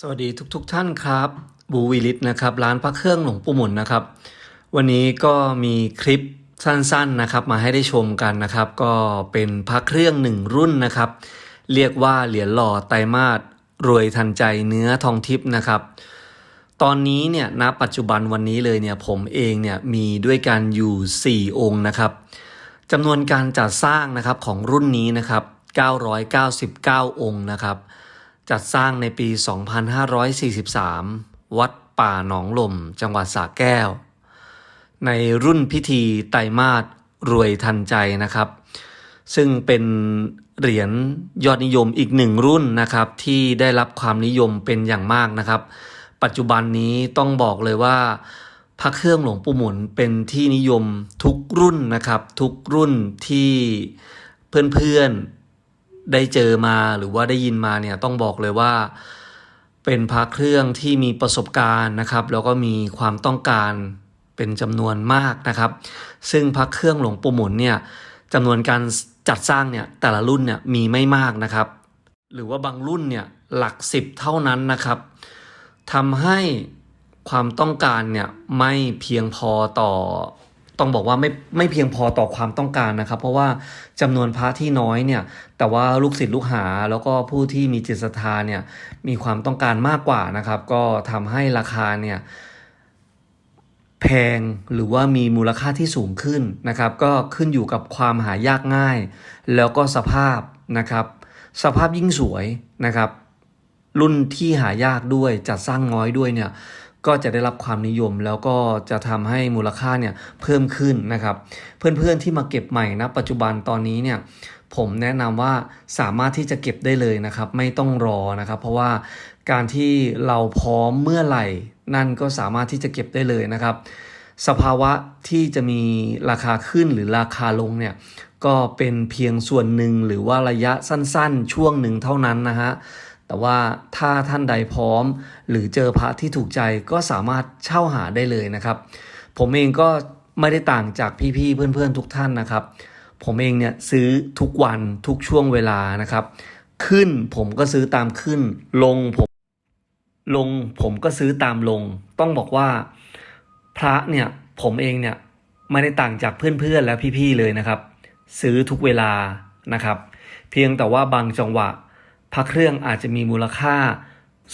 สวัสดีทุกๆทท่านครับบูวิลิตนะครับร้านพระเครื่องหลวงปู่หมุนนะครับ วันนี้ก็มีคลิปสั้นๆนะครับ มาให้ได้ชมกันนะครับ ก็เป็นพระเครื่องหนึ่งรุ่นนะครับ เรียกว่าเหรียญหล่อไตรมาสรวยทันใจเนื้อทองทิพย์นะครับ ตอนนี้เนี่ยณปัจจุบันวันนี้เลยเนี่ยผมเองเนี่ยมีด้วยกันอยู่ 4 องค์นะครับจำนวนการจัดสร้างนะครับของรุ่นนี้นะครับ 999 องค์นะครับ จัดสร้างในปี 2543 วัดป่าหนองลม จังหวัดสระแก้ว ในรุ่นพิธีไตรมาสรวยทันใจนะครับ ซึ่งเป็นเหรียญยอดนิยมอีกหนึ่งรุ่นนะครับ ที่ได้รับความนิยมเป็นอย่างมากนะครับ ปัจจุบันนี้ต้องบอกเลยว่าพระเครื่องหลวงปู่หมุนเป็นที่นิยมทุกรุ่นนะครับ ทุกรุ่นที่เพื่อนๆ ได้เจอมาหรือว่าได้ยินมาเนี่ยต้องบอกเลยว่า เป็นพระเครื่องที่มีประสบการณ์นะครับ แล้วก็มีความต้องการเป็นจำนวนมากนะครับ ซึ่งพระเครื่องหลวงปู่หมุนเนี่ยจำนวนการจัดสร้างเนี่ยแต่ละรุ่นเนี่ยมีไม่มากนะครับ หรือว่าบางรุ่นเนี่ยหลักสิบเท่านั้นนะครับทำให้ความต้องการเนี่ยไม่เพียงพอต่อ ต้องบอกว่าไม่ไม่เพียงพอต่อความต้องการนะครับ เพราะว่าจำนวนพระที่น้อยเนี่ย แต่ว่าลูกศิษย์ลูกหาแล้วก็ผู้ที่มีจิตศรัทธาเนี่ยมีความต้องการมากกว่านะครับ ก็ทำให้ราคาเนี่ยแพงหรือว่ามีมูลค่าที่สูงขึ้นนะครับ ก็ขึ้นอยู่กับความหายากง่าย แล้วก็สภาพนะครับ สภาพยิ่งสวยนะครับ รุ่นที่หายากด้วยจัดสร้างน้อยด้วยเนี่ย ก็จะได้รับความนิยมแล้วก็จะทำให้มูลค่าเนี่ยเพิ่มขึ้นนะครับ เพื่อนๆที่มาเก็บใหม่นะปัจจุบันตอนนี้เนี่ยผมแนะนำว่าสามารถที่จะเก็บได้เลยนะครับ ไม่ต้องรอนะครับ เพราะว่าการที่เราพร้อมเมื่อไหร่ นั่นก็สามารถที่จะเก็บได้เลยนะครับ สภาวะที่จะมีราคาขึ้นหรือราคาลงเนี่ยก็เป็นเพียงส่วนหนึ่งหรือว่าระยะสั้นๆ ช่วงหนึ่งเท่านั้นนะฮะ แต่ว่าถ้าท่านใดพร้อม หรือเจอพระที่ถูกใจก็สามารถเช่าหาได้เลยนะครับ ผมเองก็ไม่ได้ต่างจากพี่ๆเพื่อนๆทุกท่านนะครับ ผมเองเนี่ยซื้อทุกวันทุกช่วงเวลานะครับ ขึ้นผมก็ซื้อตามขึ้น ลงผมลงผมก็ซื้อตามลง ต้องบอกว่าพระเนี่ยผมเองเนี่ยไม่ได้ต่างจากเพื่อนๆและพี่ๆเลยนะครับ ซื้อทุกเวลานะครับ เพียงแต่ว่าบางจังหวะ พระเครื่องอาจจะมีมูลค่า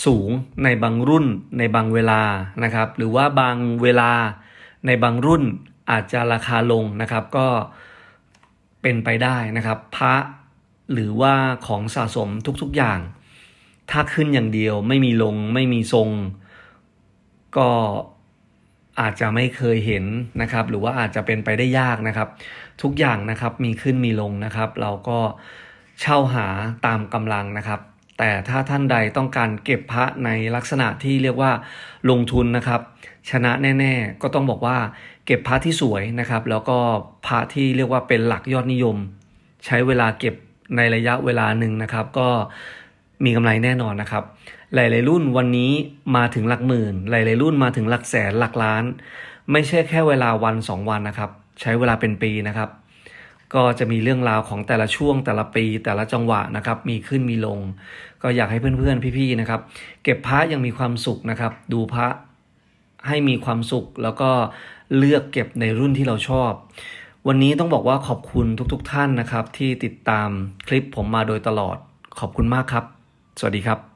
สูงในบางรุ่นในบางเวลานะครับ หรือว่าบางเวลาในบางรุ่นอาจจะราคาลงนะครับก็เป็นไปได้นะครับ พระหรือว่าของสะสมทุกๆอย่าง ถ้าขึ้นอย่างเดียวไม่มีลงไม่มีทรง ก็อาจจะไม่เคยเห็นนะครับ หรือว่าอาจจะเป็นไปได้ยากนะครับ ทุกอย่างนะครับมีขึ้นมีลงนะครับ เราก็ เช่าหาตามกำลังนะครับ แต่ถ้าท่านใดต้องการเก็บพระในลักษณะที่เรียกว่าลงทุนนะครับ ชนะแน่ ๆ ก็ต้องบอกว่าเก็บพระที่สวยนะครับ แล้วก็พระที่เรียกว่าเป็นหลักยอดนิยม ใช้เวลาเก็บในระยะเวลาหนึ่งนะครับ ก็มีกำไรแน่นอนนะครับ หลาย ๆ รุ่นวันนี้มาถึงหลักหมื่น หลาย ๆ รุ่นมาถึงหลักแสนหลักล้าน ไม่ใช่แค่เวลาวันสองวันนะครับ ใช้เวลาเป็นปีนะครับ ก็จะมีเรื่องราวของแต่ละช่วงแต่ละปีแต่ละจังหวะนะครับ มีขึ้นมีลง ก็อยากให้เพื่อนๆพี่ๆนะครับ เก็บพระยังมีความสุขนะครับ ดูพระให้มีความสุข แล้วก็เลือกเก็บในรุ่นที่เราชอบ วันนี้ต้องบอกว่าขอบคุณทุกๆท่านนะครับ ที่ติดตามคลิปผมมาโดยตลอด ขอบคุณมากครับ สวัสดีครับ